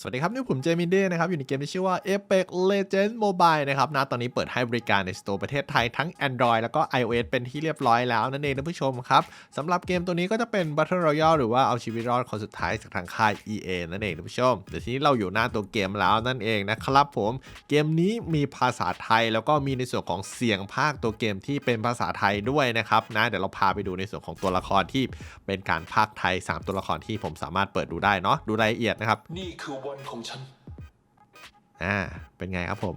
สวัสดีครับ นี่ผมเจมินเด้นะครับ อยู่ในเกมที่ชื่อว่า Apex Legends Mobile นะครับนะตอนนี้เปิดให้บริการในสโตร์ประเทศไทยทั้ง Android แล้วก็ iOS เป็นที่เรียบร้อยแล้วนั่นเองท่านผู้ชมครับสำหรับเกมตัวนี้ก็จะเป็น Battle Royale หรือว่าเอาชีวิตรอดคนสุดท้ายจากทางค่าย EA นั่นเองท่านผู้ชมเดี๋ยวทีนี้เราอยู่หน้าตัวเกมแล้วนั่นเองนะครับผมเกมนี้มีภาษาไทยแล้วก็มีในส่วนของเสียงภาคตัวเกมที่เป็นภาษาไทยด้วยนะครับนะเดี๋ยวเราพาไปดูในส่วนของตัวละครที่เป็นการภาคไทยสามตัวละครที่ผมสามารถเปิดดูได้เนาะดูรายละเอียดนะครับนี่คือวันของฉัน อ่า เป็นไงครับผม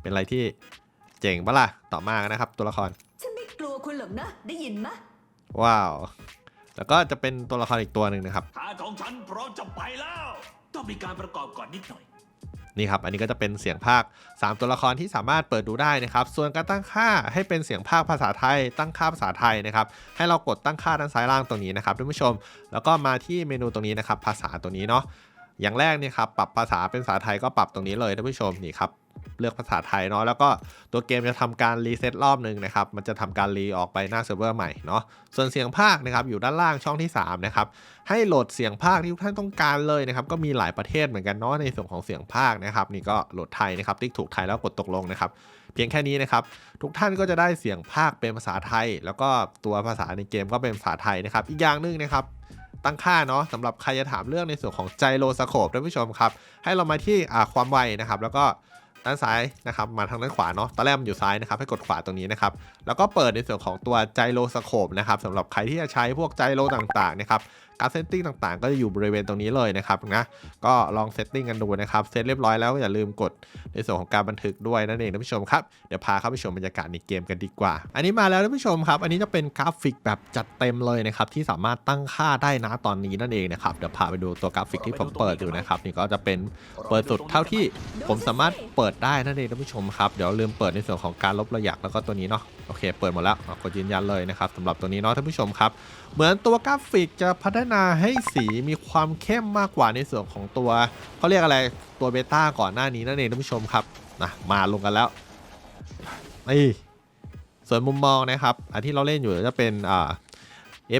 เป็นอะไรที่เจ๋งปะล่ะ ต่อมานะครับ ตัวละคร ฉันไม่กลัวคุณหรอกนะ ได้ยินมะ ว้าว แล้วก็จะเป็นตัวละครอีกตัวหนึ่งนะครับทางของฉันพร้อมจะไปแล้ว ต้องมีการประกอบก่อนนิดหน่อย นี่ครับ อันนี้ก็จะเป็นเสียงภาค 3 ตัวละครที่สามารถเปิดดูได้นะครับ ส่วนการตั้งค่าให้เป็นเสียงภาคภาษาไทย ตั้งค่าภาษาไทยนะครับ ให้เรากดตั้งค่าด้านซ้ายล่างตรงนี้นะครับท่านผู้ชม แล้วก็มาที่เมนูตรงนี้นะครับ ภาษาตัวนี้เนาะ อย่างแรกนี่ครับปรับภาษาเป็นภาษาไทยก็ปรับตรงนี้เลยท่านผู้ชมนี่ครับเลือกภาษาไทยเนาะแล้วก็ตัวเกมจะทำการรีเซ็ตรอบหนึ่งนะครับมันจะทำการรีออกไปหน้าเซิร์ฟเวอร์ใหม่เนาะส่วนเสียงภาคนะครับอยู่ด้านล่างช่องที่3นะครับให้โหลดเสียงภาคที่ทุกท่านต้องการเลยนะครับก็มีหลายประเทศเหมือนกันเนาะในส่วนของเสียงภาคนะครับนี่ก็โหลดไทยนะครับติ๊กถูกไทยแล้วกดตกลงนะครับเพียงแค่นี้นะครับทุกท่านก็จะได้เสียงภาคเป็นภาษาไทย แล้วก็ตัวภาษาในเกมก็เป็นภาษาไทยนะครับอีกอย่างหนึ่งนะครับ ตั้งค่าเนาะสำหรับใครจะถามเรื่องในส่วนของไจโรสโคปท่านผู้ชมครับ ให้เรามาที่ความไวนะครับ แล้วก็ ด้านซ้ายนะครับมาทางด้านขวาเนาะตอนแรกมันอยู่ซ้ายนะครับให้กดขวาตรงนี้นะครับแล้วก็เปิดในส่วนของตัวไจโรสโคปนะครับสำหรับใครที่จะใช้พวกไจโรต่างๆนะครับการเซตติ้งต่างๆ ก็จะอยู่บริเวณตรงนี้เลยนะครับนะก็ลองเซตติ้งกันดูนะครับเซตเรียบร้อยแล้วก็อย่าลืมกดในส่วนของการบันทึกด้วยนั่นเองท่านผู้ชมครับเดี๋ยวพาเข้าไปชมบรรยากาศในเกมกันดีกว่า อันนี้มาแล้วท่านผู้ชมครับ อันนี้จะเป็นกราฟิกแบบจัดเต็มเลยนะครับที่สามารถตั้งค่าได้นะตอนนี้นั่นเองนะครับเดี๋ยวพาไปดูตัวกราฟิกที่ผมเปิดอยู่นะครับนี่ก็จะเป็นเปิดสุดเท่าที่ผมสามารถเปิดได้นั่นเองท่านผู้ชมครับ เดี๋ยวลืมเปิดในส่วนของการลบระยะแล้วก็ตัวนี้เนาะโอเค เปิดหมดแล้วกดยืนยันเลยนะครับสำหรับตัวนี้เนาะท่านผู้ชมครับ เหมือนตัวกราฟิกจะพัฒนาให้สีมีความเข้มมากกว่าในส่วนของตัวเขาเรียกอะไรตัวเบต้าก่อนหน้านี้นั่นเองท่านผู้ชมครับนะมาลงกันแล้วนี่ส่วนมุมมองนะครับอันที่เราเล่นอยู่จะเป็นอ่า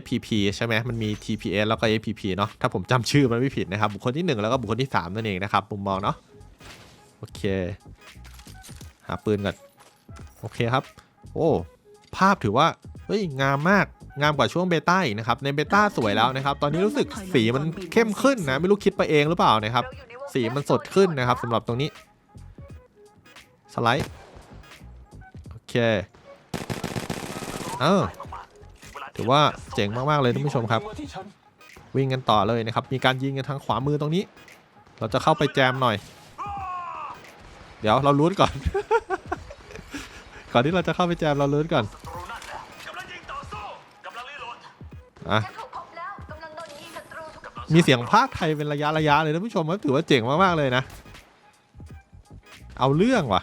FPP ใช่ไหมมันมี TPS แล้วก็ FPP เนาะถ้าผมจำชื่อมันไม่ผิดนะครับ บุคคลที่ 1 แล้วก็บุคคลที่ 3 นั่นเองนะครับมุมมองเนาะ โอเค หาปืนก่อน โอเคครับ โอ้ ภาพถือว่า เฮ้ย งามมาก งามกว่าช่วงเบต้าอีกนะครับ ในเบต้าสวยแล้วนะครับ ตอนนี้รู้สึกสีมันเข้มขึ้นนะ ไม่รู้คิดไปเองหรือเปล่านะครับ สีมันสดขึ้นนะครับสำหรับตรงนี้ สไลด์ โอเค เออถือว่าเจ๋งมาก ๆ เลยท่านผู้ชมครับ วิ่งกันต่อเลยนะครับ มีการยิงกันทางขวามือตรงนี้ เราจะเข้าไปแจมหน่อย เดี๋ยวเราลุ้นก่อน ก่อนที่เราจะเข้าไปแจมเราลุ้นก่อนรู้นั่นแหละกำลังยิงต่อสู้กำลังรีโหลดอะฉันถูกพบแล้วกำลังโดนยิงศัตรูถูกกำลังมีเสียงภาคไทยเป็นระยะระยะเลยท่านผู้ชมครับถือว่าเจ๋งมากๆเลยนะ เอาเรื่องว่ะ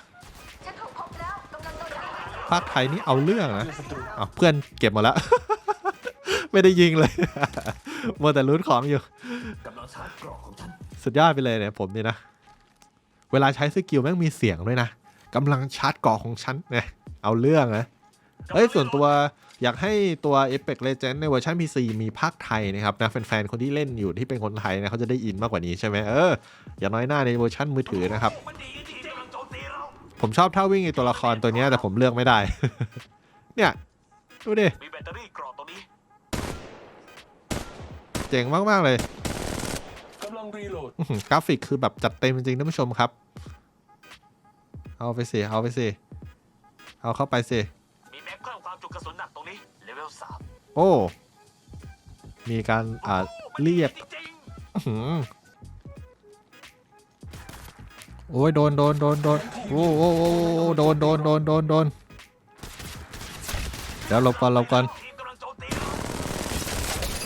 ฉันถูกพบแล้วกำลังโดนยิงภาคไทยนี่เอาเรื่องนะเจอศัตรูเอาเพื่อนเก็บหมาแล้ว ไม่ได้ยิงเลยมัวแต่ลุ้นของอยู่กำลังชาร์จกรอกของฉันสุดยอดไปเลยเนี่ยผมนี่นะ เวลาใช้สกิลแม่งมีเสียงด้วยนะกำลังชาร์จเกาะของฉันเนี่ยเอาเรื่องนะเอ้ยส่วนตัวอยากให้ตัว Apex Legends ในเวอร์ชัน PC มีภาคไทยนะครับนะแฟนๆ คนที่เล่นอยู่ที่เป็นคนไทยนะเขาจะได้อินมากกว่านี้ใช่ไหมเอออย่างน้อยหน้าในเวอร์ชันมือถือนะครับมันดีจริงๆกำลังโจมตีเราผมชอบท่าวิ่งในตัวละครตัวเนี้ยแต่ผมเลือกไม่ได้ เนี่ย ดูดิมีแบตเตอรี่กรอกตรงนี้เจ๋งมากๆเลย กราฟิกคือแบบจัดเต็มจริงๆท่านผู้ชมครับ เอาไปสิ เอาไปสิ เอาเข้าไปสิ มีแม็กเพิ่มความจุกระสุนหนักตรงนี้เลเวลสามโอ้ มีการอ่าเรียกจริงอื้อหือโอ้ยโดนโดนโดนโดนโอ้โอ้โอ้โอ้โดนโดนโดนโดนโดนเดี๋ยวหลบก่อนหลบก่อนทีมกำลังโจมตีเรา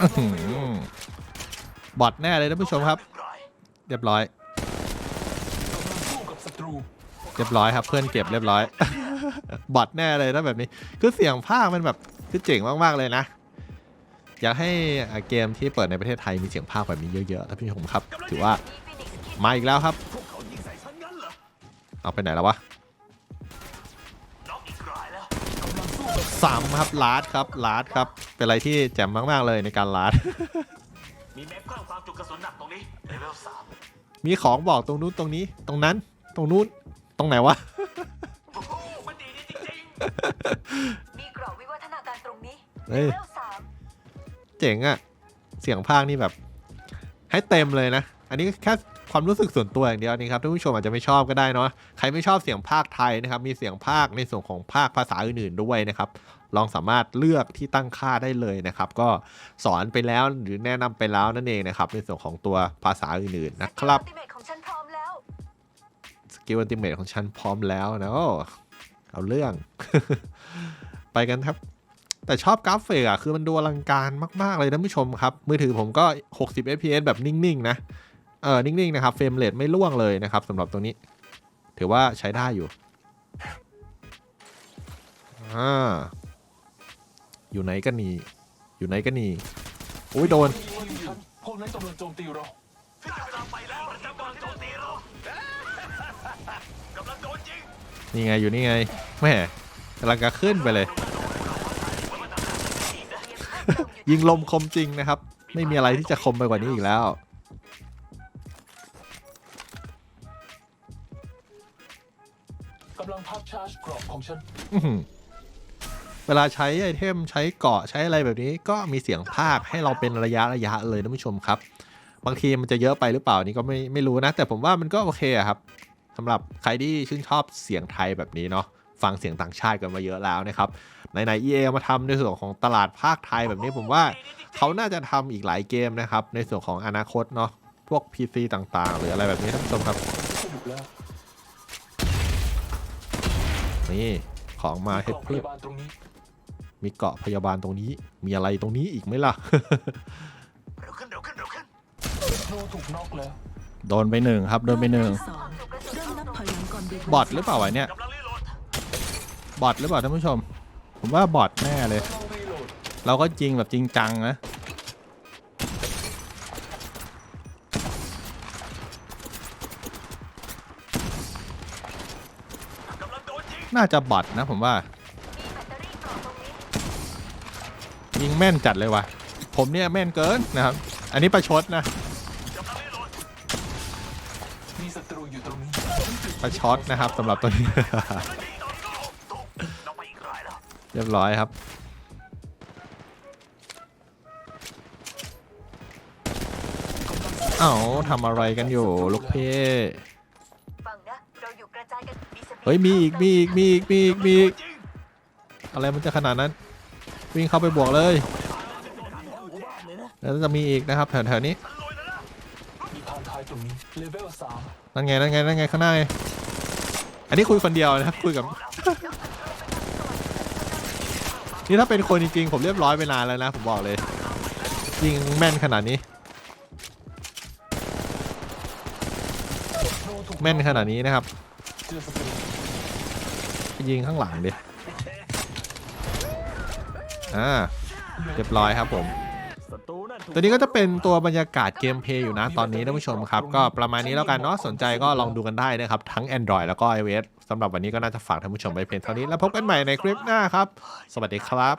อื้อหือบอทแน่เลยท่านผู้ชมครับหนึ่งราย เรียบร้อยกำลังสู้กับศัตรูเรียบร้อยครับเพื่อนเก็บเรียบร้อย บอทแน่เลยนะแบบนี้ คือเสียงภาคมันแบบคือเจ๋งมากๆเลยนะ อยากให้อ่าเกมที่เปิดในประเทศไทยมีเสียงภาคแบบนี้เยอะๆท่านผู้ชมครับ ถือว่ามาอีกแล้วครับพวกเขายิงใส่ฉันงั้นเหรอเอาไปไหนแล้ววะน็อกอีกรายแล้วกำลังสู้กับสามครับลาดครับลาดครับ เป็นอะไรที่แจ่มมากๆเลยในการลาด มีแม็กเพิ่มความจุกระสุนหนักตรงนี้เลเวลสามมีของบอกตรงนู้นตรงนี้ ตรงนั้น ตรงนู้น ตรงไหนวะมันดีจริงมีกรอบวิวัฒนาการตรงนี้เฮ้ยเลเวลสามเจ๋งอะเสียงภาคนี่แบบ ให้เต็มเลยนะ อันนี้แค่ ความรู้สึกส่วนตัวอย่างเดียวนี่ครับท่านผู้ชมอาจจะไม่ชอบก็ได้เนาะใครไม่ชอบเสียงภาคไทยนะครับมีเสียงภาคในส่วนของภาคภาษาอื่นๆด้วยนะครับลองสามารถเลือกที่ตั้งค่าได้เลยนะครับ ก็สอนไปแล้วหรือแนะนำไปแล้วนั่นเองนะครับในส่วนของตัวภาษาอื่นๆนะครับสกิลอัลติเมทของฉันพร้อมแล้วสกิลอัลติเมทของฉันพร้อมแล้วนะเอาเรื่อง ไปกันครับแต่ชอบกราฟิกอะคือมันดูอลังการมาก ๆ เลยท่านผู้ชมครับ มือถือผมก็ 60 fps แบบนิ่ง ๆ นะ เออนิ่งๆนะครับเฟรมเรทไม่ล่วงเลยนะครับสำหรับตัวนี้ ถือว่าใช้ได้อยู่อ่าอยู่ไหนกันนี่อยู่ไหนกันนี่อุ้ยโดนยิงฉันพวกนั้นกำลังโจมตีเราๆกำลังไปแล้วมันจะกำลังโจมตีเรากำลังโดนยิงนี่ไงอยู่นี่ไงแม่กำลังจะขึ้นไปเลย ยิงลมคมจริงนะครับ ไม่มีอะไรที่จะคมไปกว่านี้อีกแล้วำลังพักชาร์จกรอบของฉัน อื้อหือเวลาใช้ไอเทมใช้เกาะใช้อะไรแบบนี้ ก็มีเสียงภาคให้เราเป็นระยะระยะเลยท่านผู้ชมครับ บางทีมันจะเยอะไปหรือเปล่านี่ก็ไม่ไม่รู้นะ แต่ผมว่ามันก็โอเคอะครับสำหรับใครที่ชื่นชอบเสียงไทยแบบนี้เนาะฟังเสียงต่างชาติกันมาเยอะแล้วนะครับในไหนๆ EA มาทำในส่วนของตลาดภาคไทยแบบนี้ผมว่าเขาน่าจะทำอีกหลายเกมนะครับในส่วนของอนาคตเนาะพวก PC ต่างๆ หรืออะไรแบบนี้ท่านผู้ชมครับ สนุกแล้ว นี่ของมามีให้กล่องพเพียบยาบาลตรงนี้มีเกาะพยาบาลตรงนี้ มีอะไรตรงนี้อีกไหมล่ะเร็วขึ้นเร็วขึ้นเร็วขึ้นโนถูกน็อกแล้วโดนไปหนึ่งครับโดนไปหนึ่งสองเริ่มนับถอยหลังก่อนเบรกบอทหรือเปล่าวะเนี่ยกำลังรีโหลดบอทหรือเปล่าท่านผู้ชม ผมว่าบอทแน่เลยกำลังรีโหลดเราก็จริงแบบจริงจังนะ น่าจะบอทนะผมว่า ยิงแม่นจัดเลยว่ะ ผมเนี่ยแม่นเกินนะครับ อันนี้ประชดนะ มีศัตรูอยู่ตรงนี้ประชดนะครับสำหรับตัวนี้ เรียแล้วเรียบร้อยครับ เอ้าทำอะไรกันอยู่ลูกเพ่ เฮ้ยมีอีกมีอีกมีอีกมีอีกมีอีกอะไรมันจะขนาดนั้น วิ่งเข้าไปบวกเลยแล้วจะมีอีกนะครับแถวๆนี้ฉันลอยแล้วนะมีพานท้ายตรงนี้เลเวลสามนั่นไงนั่นไงนั่นไงข้างหน้าไงอันนี้คุยคนเดียวนะครับคุยกับนี่ถ้าเป็นคนจริงๆผมเรียบร้อยไปนานแล้วนะผมบอกเลยยิงแม่นขนาดนี้ แม่นขนาดนี้นะครับ ยิงข้างหลังดิ อ่า เรียบร้อยครับผม ตัวนี้ก็จะเป็นตัวบรรยากาศเกมเพย์อยู่นะ ตอนนี้ท่านผู้ชมครับ ก็ประมาณนี้แล้วกันเนาะ สนใจก็ลองดูกันได้นะครับ ทั้ง Android แล้วก็ iOS สำหรับวันนี้ก็น่าจะฝากท่านผู้ชมไปเพียงเท่านี้ แล้วพบกันใหม่ในคลิปหน้าครับ สวัสดีครับ